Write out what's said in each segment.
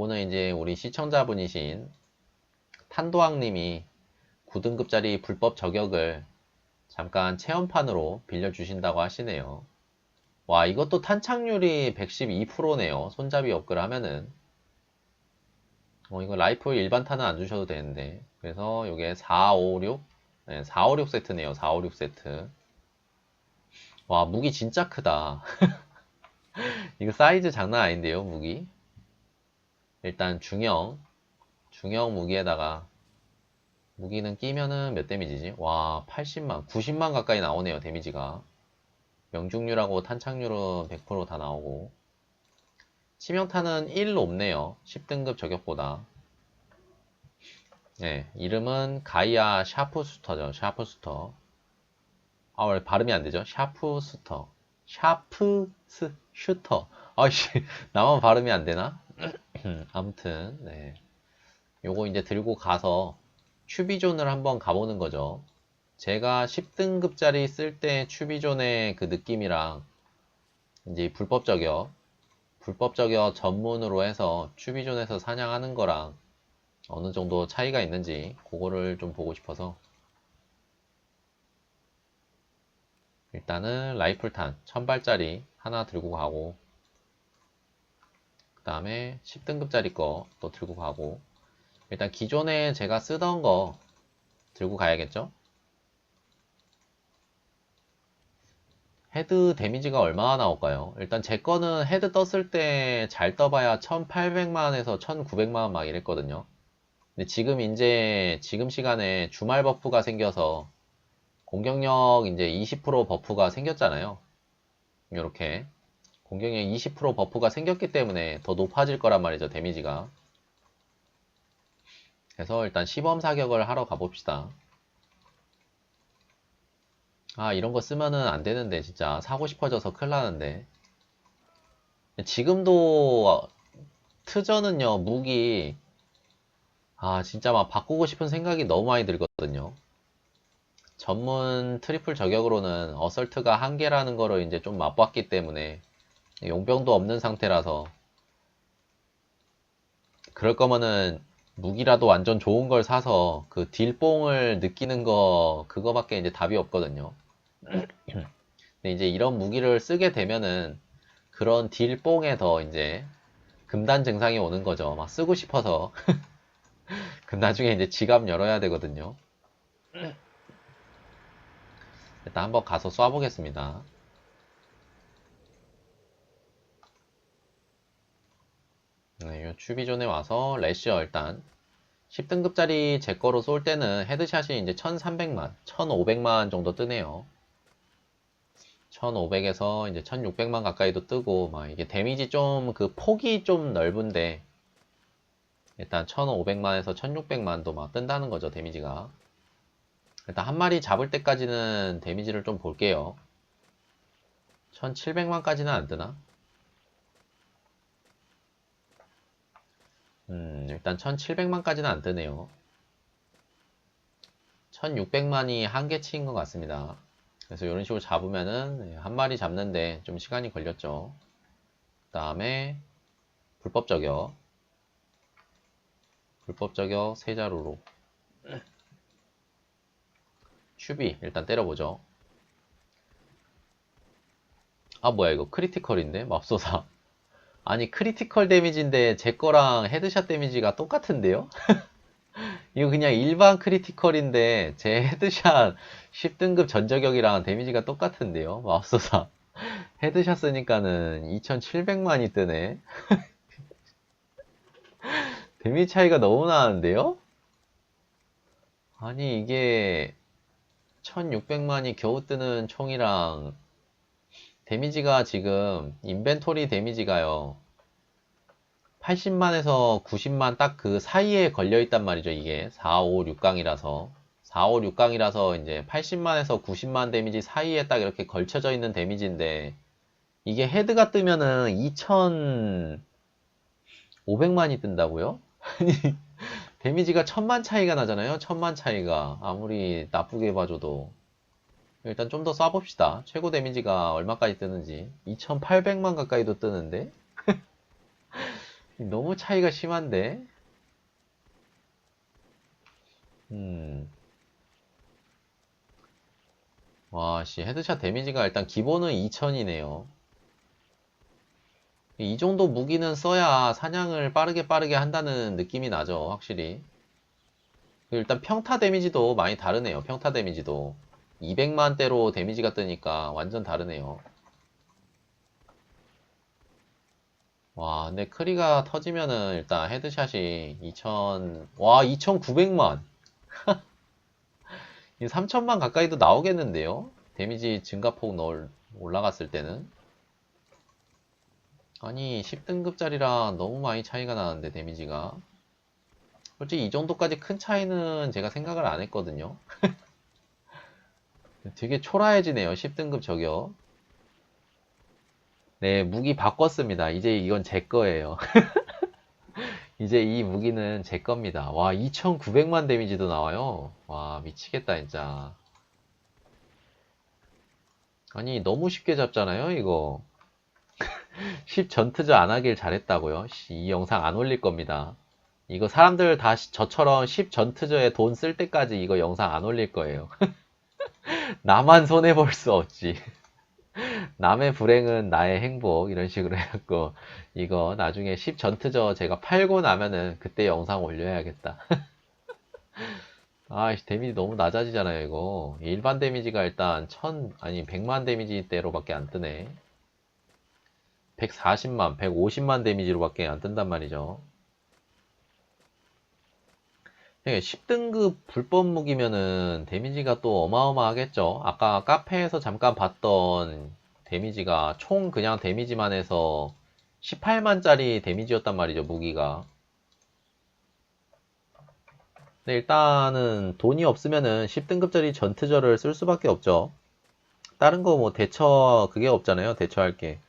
요거는 이제 우리 시청자분이신 탄도왕님이 9등급짜리 불법 저격을 잠깐 체험판으로 빌려주신다고 하시네요. 와, 이것도 탄착률이 112%네요. 손잡이 업글 하면은. 어, 이거 라이프 일반 탄은 안 주셔도 되는데. 그래서 요게 456, 네, 456 세트네요. 456 세트. 와, 무기 진짜 크다. 이거 사이즈 장난 아닌데요, 무기. 일단 중형, 중형 무기에다가 무기는 끼면은 몇 데미지지? 와, 80만, 90만 가까이 나오네요, 데미지가. 명중률하고 탄착률은 100%다 나오고. 치명타는 1 높네요. 10등급 저격보다. 네, 이름은 가이아 샤프스터죠. 샤프스터. 아, 왜 발음이 안 되죠? 샤프스터. 샤프스 슈터. 아이씨, 나만 발음이 안 되나? 아무튼, 네. 요거 이제 들고 가서 추비존을 한번 가보는 거죠. 제가 10등급짜리 쓸때 추비존의 그 느낌이랑 이제 불법 저격, 불법 저격 전문으로 해서 추비존에서 사냥하는 거랑 어느 정도 차이가 있는지 그거를 좀 보고 싶어서 일단은 라이플탄 1000발짜리 하나 들고 가고 그 다음에 10등급짜리 거 또 들고 가고 일단 기존에 제가 쓰던 거 들고 가야겠죠? 헤드 데미지가 얼마나 나올까요? 일단 제 거는 헤드 떴을 때 잘 떠봐야 1800만원에서 1900만원 막 이랬거든요. 근데 지금 이제 지금 시간에 주말 버프가 생겨서 공격력 이제 20% 버프가 생겼잖아요. 이렇게 공격력 20% 버프가 생겼기 때문에 더 높아질 거란 말이죠, 데미지가. 그래서 일단 시범 사격을 하러 가봅시다. 아, 이런 거 쓰면은 안 되는데, 진짜. 사고 싶어져서 큰일 나는데. 지금도, 트저는요, 무기, 아, 진짜 막 바꾸고 싶은 생각이 너무 많이 들거든요. 전문 트리플 저격으로는 어설트가 한계라는 거를 이제 좀 맛봤기 때문에, 용병도 없는 상태라서, 그럴 거면은, 무기라도 완전 좋은 걸 사서 그 딜뽕을 느끼는 거 그거밖에 이제 답이 없거든요. 근데 이제 이런 무기를 쓰게 되면은 그런 딜뽕에 더 이제 금단 증상이 오는 거죠. 막 쓰고 싶어서 그 나중에 이제 지갑 열어야 되거든요. 일단 한번 가서 쏴보겠습니다. 네, 요 추비존에 와서 레시어 일단 10등급짜리 제 거로 쏠 때는 헤드샷이 이제 1300만, 1500만 정도 뜨네요. 1500에서 이제 1600만 가까이도 뜨고, 막 이게 데미지 좀 그 폭이 좀 넓은데, 일단 1500만에서 1600만도 막 뜬다는 거죠, 데미지가. 일단 한 마리 잡을 때까지는 데미지를 좀 볼게요. 1700만까지는 안 뜨나? 음, 일단 1700만까지는 안 뜨네요. 1600만이 한계치인 것 같습니다. 그래서 이런 식으로 잡으면은 한 마리 잡는데 좀 시간이 걸렸죠. 그 다음에 불법 저격. 불법 저격 세 자루로. 슈비 일단 때려보죠. 아 뭐야 이거 크리티컬인데 맙소사. 아니 크리티컬 데미지인데 제 거랑 헤드샷 데미지가 똑같은데요? 이거 그냥 일반 크리티컬인데 제 헤드샷 10등급 전저격이랑 데미지가 똑같은데요? 맙소사 헤드샷 쓰니까는 2700만이 뜨네 데미지 차이가 너무 나는데요? 아니 이게 1600만이 겨우 뜨는 총이랑 데미지가 지금 인벤토리 데미지가요 80만에서 90만 딱 그 사이에 걸려 있단 말이죠 이게. 4, 5, 6강이라서. 4, 5, 6강이라서 이제 80만에서 90만 데미지 사이에 딱 이렇게 걸쳐져 있는 데미지인데 이게 헤드가 뜨면은 2500만이 뜬다고요? 아니 데미지가 천만 차이가 나잖아요 천만 차이가. 아무리 나쁘게 봐줘도 일단 좀 더 쏴봅시다. 최고 데미지가 얼마까지 뜨는지. 2800만 가까이도 뜨는데? 너무 차이가 심한데? 음. 와, 씨, 헤드샷 데미지가 일단 기본은 2000이네요. 이 정도 무기는 써야 사냥을 빠르게 빠르게 한다는 느낌이 나죠, 확실히. 일단 평타 데미지도 많이 다르네요, 평타 데미지도. 200만대로 데미지가 뜨니까 완전 다르네요. 와, 근데 크리가 터지면은 일단 헤드샷이 2000, 와, 2900만. 이 3000만 가까이도 나오겠는데요? 데미지 증가폭 넣을, 올라갔을 때는. 아니, 10등급짜리랑 너무 많이 차이가 나는데, 데미지가. 솔직히 이 정도까지 큰 차이는 제가 생각을 안 했거든요. 되게 초라해지네요, 10등급 저격. 네, 무기 바꿨습니다. 이제 이건 제 거예요. 이제 이 무기는 제 겁니다. 와, 2900만 데미지도 나와요. 와, 미치겠다, 진짜. 아니, 너무 쉽게 잡잖아요, 이거. 10 전투저 안 하길 잘했다고요? 씨, 이 영상 안 올릴 겁니다. 이거 사람들 다 시- 저처럼 10 전투저에 돈 쓸 때까지 이거 영상 안 올릴 거예요. 나만 손해 볼 수 없지. 남의 불행은 나의 행복 이런 식으로 해갖고 이거 나중에 10 전투저 제가 팔고 나면은 그때 영상 올려야겠다. 아, 씨, 데미지 너무 낮아지잖아요, 이거. 일반 데미지가 일단 1000, 아니, 100만 데미지대로밖에 안 뜨네. 140만, 150만 데미지로밖에 안 뜬단 말이죠. 10등급 불법 무기면은 데미지가 또 어마어마하겠죠. 아까 카페에서 잠깐 봤던 데미지가 총 그냥 데미지만 해서 18만짜리 데미지였단 말이죠, 무기가. 근데 일단은 돈이 없으면은 10등급짜리 전투저를 쓸 수밖에 없죠. 다른 거 뭐 대처, 그게 없잖아요, 대처할 게.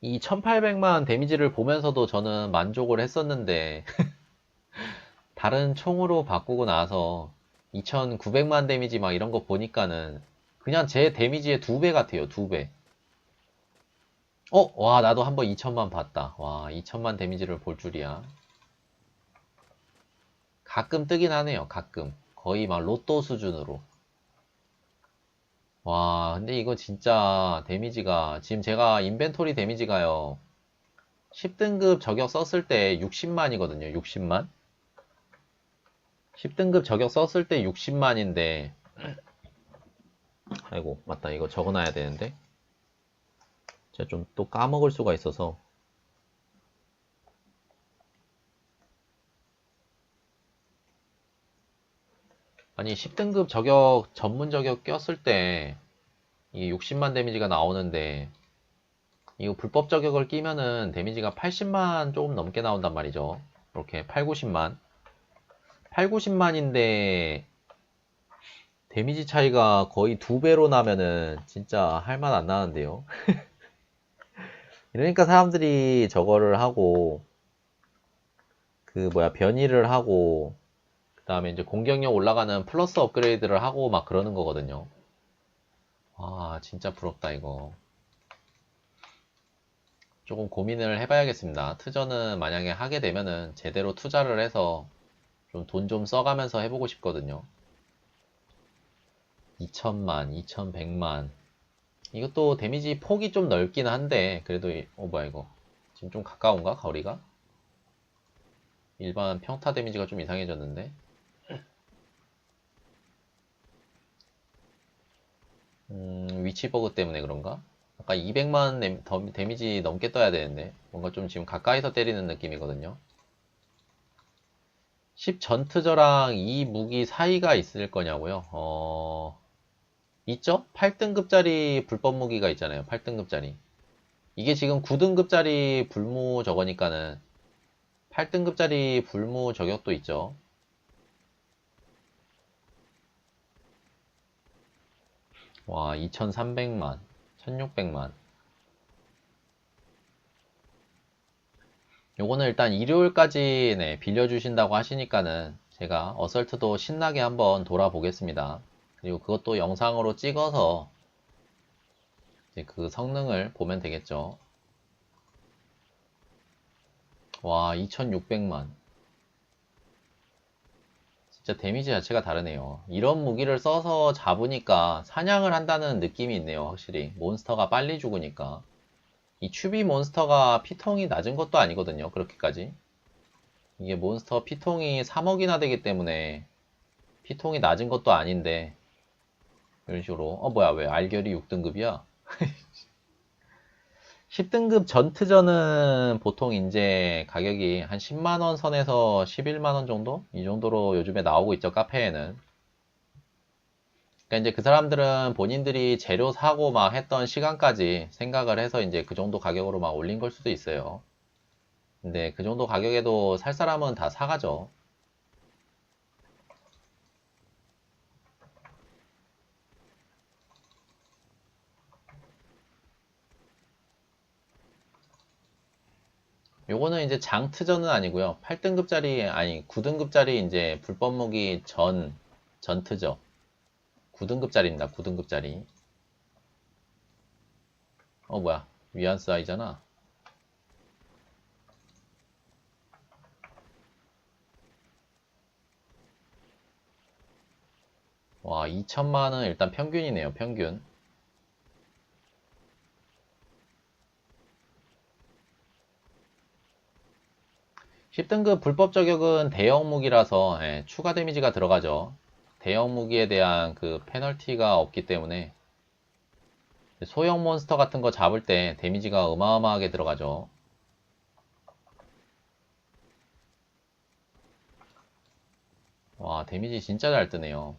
이 1800만 데미지를 보면서도 저는 만족을 했었는데, 다른 총으로 바꾸고 나서 2900만 데미지 막 이런 거 보니까는 그냥 제 데미지의 두 배 같아요. 두 배. 어? 와 나도 한번 2000만 봤다. 와 2000만 데미지를 볼 줄이야. 가끔 뜨긴 하네요. 가끔. 거의 막 로또 수준으로. 와 근데 이거 진짜 데미지가 지금 제가 인벤토리 데미지가요. 10등급 저격 썼을 때 60만이거든요. 60만. 10등급 저격 썼을 때 60만인데 아이고 맞다. 이거 적어놔야 되는데. 제가 좀 또 까먹을 수가 있어서. 아니 10등급 저격 전문 저격 꼈을 때 이게 60만 데미지가 나오는데 이거 불법 저격을 끼면은 데미지가 80만 조금 넘게 나온단 말이죠. 이렇게 8, 90만 8, 90만인데 데미지 차이가 거의 두 배로 나면은 진짜 할맛안 나는데요. 이러니까 사람들이 저거를 하고 그 뭐야 변이를 하고 그 다음에 이제 공격력 올라가는 플러스 업그레이드를 하고 막 그러는 거거든요. 아 진짜 부럽다 이거. 조금 고민을 해봐야겠습니다. 투자는 만약에 하게 되면은 제대로 투자를 해서 좀 돈 좀 써가면서 해보고 싶거든요. 2천만, 2100만. 이것도 데미지 폭이 좀 넓긴 한데, 그래도, 이- 어, 뭐야, 이거. 지금 좀 가까운가? 거리가? 일반 평타 데미지가 좀 이상해졌는데? 음, 위치 버그 때문에 그런가? 아까 200만 데- 더- 데미지 넘게 떠야 되는데, 뭔가 좀 지금 가까이서 때리는 느낌이거든요. 10 전투저랑 이 무기 사이가 있을 거냐고요? 어, 있죠? 8등급짜리 불법 무기가 있잖아요. 8등급짜리. 이게 지금 9등급짜리 불무 저거니까는 8등급짜리 불무 저격도 있죠. 와, 2300만, 1600만. 요거는 일단 일요일까지 네, 빌려주신다고 하시니까는 제가 어설트도 신나게 한번 돌아보겠습니다. 그리고 그것도 영상으로 찍어서 그 성능을 보면 되겠죠. 와, 2600만. 진짜 데미지 자체가 다르네요. 이런 무기를 써서 잡으니까 사냥을 한다는 느낌이 있네요, 확실히. 몬스터가 빨리 죽으니까. 이 추비 몬스터가 피통이 낮은 것도 아니거든요, 그렇게까지. 이게 몬스터 피통이 3억이나 되기 때문에 피통이 낮은 것도 아닌데, 이런 식으로. 어, 뭐야, 왜 알결이 6등급이야? 10등급 전트전은 보통 이제 가격이 한 10만원 선에서 11만원 정도? 이 정도로 요즘에 나오고 있죠, 카페에는. 그러니까 이제 그 사람들은 본인들이 재료 사고 막 했던 시간까지 생각을 해서 이제 그 정도 가격으로 막 올린 걸 수도 있어요. 근데 그 정도 가격에도 살 사람은 다 사가죠. 요거는 이제 장트전은 아니고요. 8등급짜리 아니 9등급짜리 이제 불법 무기 전 전트죠. 9등급짜리입니다. 9등급짜리. 어 뭐야? 위안스 아이잖아. 와, 2천만은 일단 평균이네요. 평균. 10등급 불법 저격은 대형 무기라서 예, 추가 데미지가 들어가죠. 대형 무기에 대한 그 페널티가 없기 때문에 소형 몬스터 같은 거 잡을 때 데미지가 어마어마하게 들어가죠. 와, 데미지 진짜 잘 뜨네요.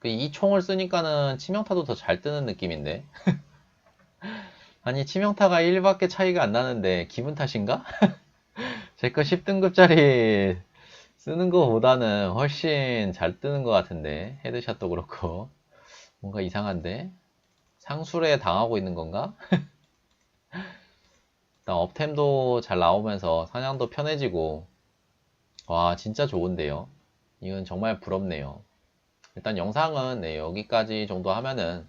그이 총을 쓰니까는 치명타도 더 잘 뜨는 느낌인데. 아니, 치명타가 1밖에 차이가 안 나는데 기분 탓인가? 제 거 10등급짜리 쓰는 것보다는 훨씬 잘 뜨는 것 같은데 헤드샷도 그렇고. 뭔가 이상한데? 상술에 당하고 있는 건가? 일단 업템도 잘 나오면서 사냥도 편해지고. 와 진짜 좋은데요? 이건 정말 부럽네요. 일단 영상은 네, 여기까지 정도 하면은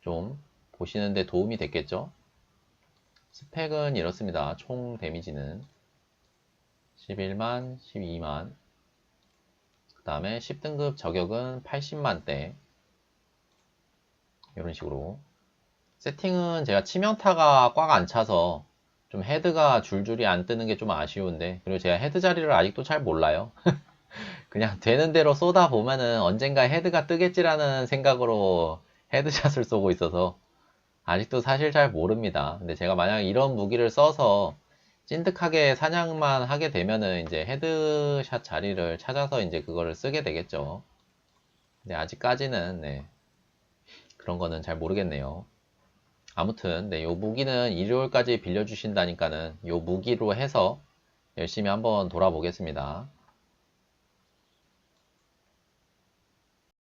좀 보시는데 도움이 됐겠죠? 스펙은 이렇습니다. 총 데미지는 11만, 12만. 그 다음에 10등급 저격은 80만대. 이런 식으로. 세팅은 제가 치명타가 꽉 안 차서 좀 헤드가 줄줄이 안 뜨는 게 좀 아쉬운데. 그리고 제가 헤드 자리를 아직도 잘 몰라요. 그냥 되는 대로 쏘다 보면은 언젠가 헤드가 뜨겠지라는 생각으로 헤드샷을 쏘고 있어서 아직도 사실 잘 모릅니다. 근데 제가 만약 이런 무기를 써서 찐득하게 사냥만 하게 되면은 이제 헤드샷 자리를 찾아서 이제 그거를 쓰게 되겠죠. 근데 아직까지는 네. 그런 거는 잘 모르겠네요. 아무튼 네, 요 무기는 일요일까지 빌려주신다니까는 요 무기로 해서 열심히 한번 돌아보겠습니다.